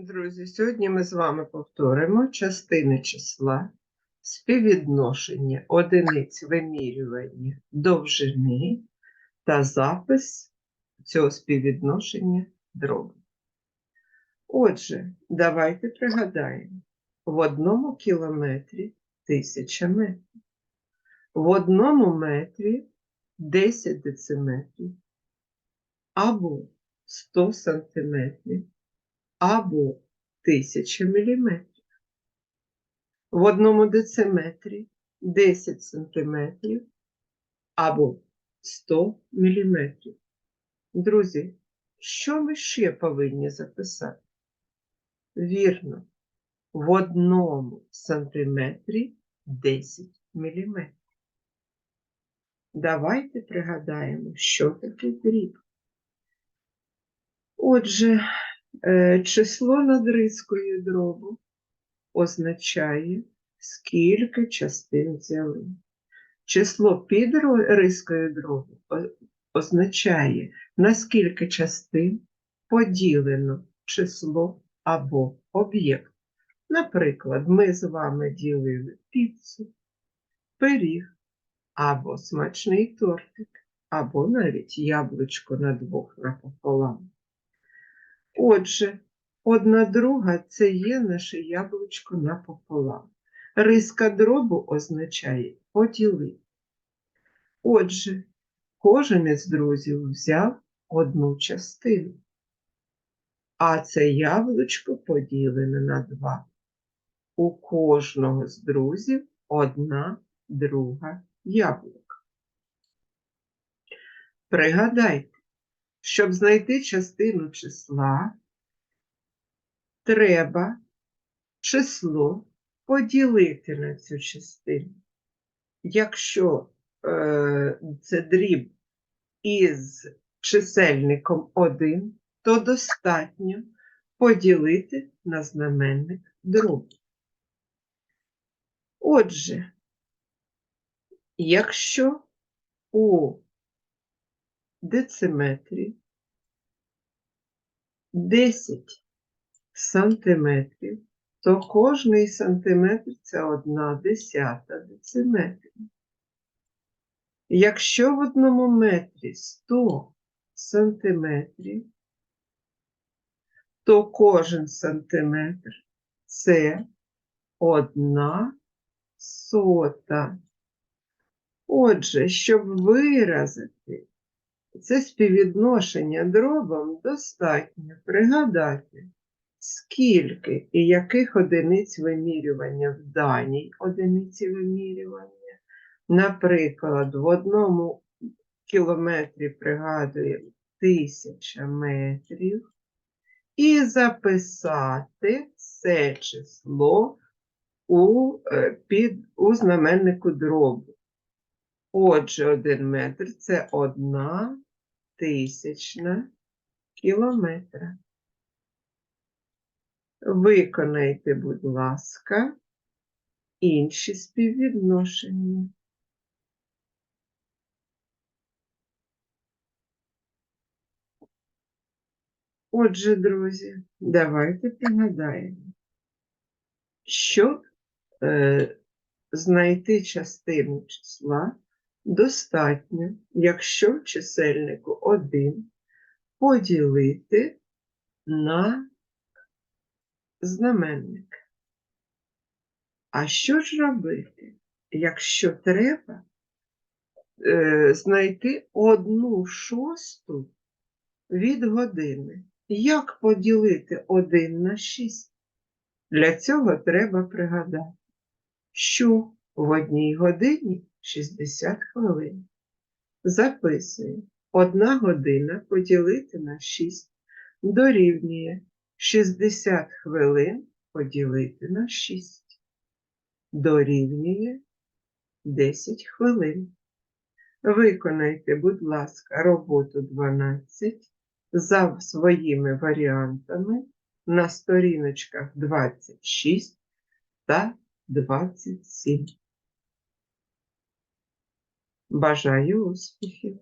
Друзі, сьогодні ми з вами повторимо частини числа, співвідношення одиниць вимірювання довжини та запис цього співвідношення дробу. Отже, давайте пригадаємо, в одному кілометрі тисяча метрів, в одному метрі 10 дециметрів або 100 сантиметрів або 1000 міліметрів. В одному дециметрі 10 сантиметрів або 100 міліметрів. Друзі, що ми ще повинні записати? Вірно, в одному сантиметрі 10 міліметрів. Давайте пригадаємо, що таке дріб. Отже, Число над рискою дробу означає, скільки частин взяли. Число під рискою дробу означає, на скільки частин поділено число або об'єкт. Наприклад, ми з вами ділили піцу, пиріг або смачний тортик, або навіть яблучко на двох напополам. Отже, одна друга це є наше яблучко напополам. Риска дробу означає поділити. Отже, кожен із друзів взяв одну частину, а це яблучко поділене на два. У кожного з друзів одна друга яблука. Пригадайте, щоб знайти частину числа, треба число поділити на цю частину. Якщо е, це дріб із чисельником 1, то достатньо поділити на знаменник дробу. Отже, якщо у дециметрі 10 сантиметрів, то кожний сантиметр це одна десята дециметрів. Якщо в одному метрі 100 сантиметрів, то кожен сантиметр це одна сота. Отже, щоб виразити це співвідношення дробом достатньо пригадати, скільки і яких одиниць вимірювання в даній одиниці вимірювання. Наприклад, в одному кілометрі пригадуємо тисяча метрів, і записати це число у, е, під, у знаменнику дробу. Отже, один метр це одна тисячна кілометра. Виконайте, будь ласка, інші співвідношення. Отже, друзі, давайте пригадаємо, щоб е, знайти частину числа достатньо, якщо чисельнику 1 поділити на знаменник. А що ж робити, якщо треба е, знайти одну шосту від години? Як поділити 1 на 6? Для цього треба пригадати, що в одній годині 60 хвилин. Записуємо. Одна година поділити на 6 дорівнює 60 хвилин поділити на 6. Дорівнює 10 хвилин. Виконайте, будь ласка, роботу 12 за своїми варіантами на сторіночках 26 та 27. Бажаю успіхів!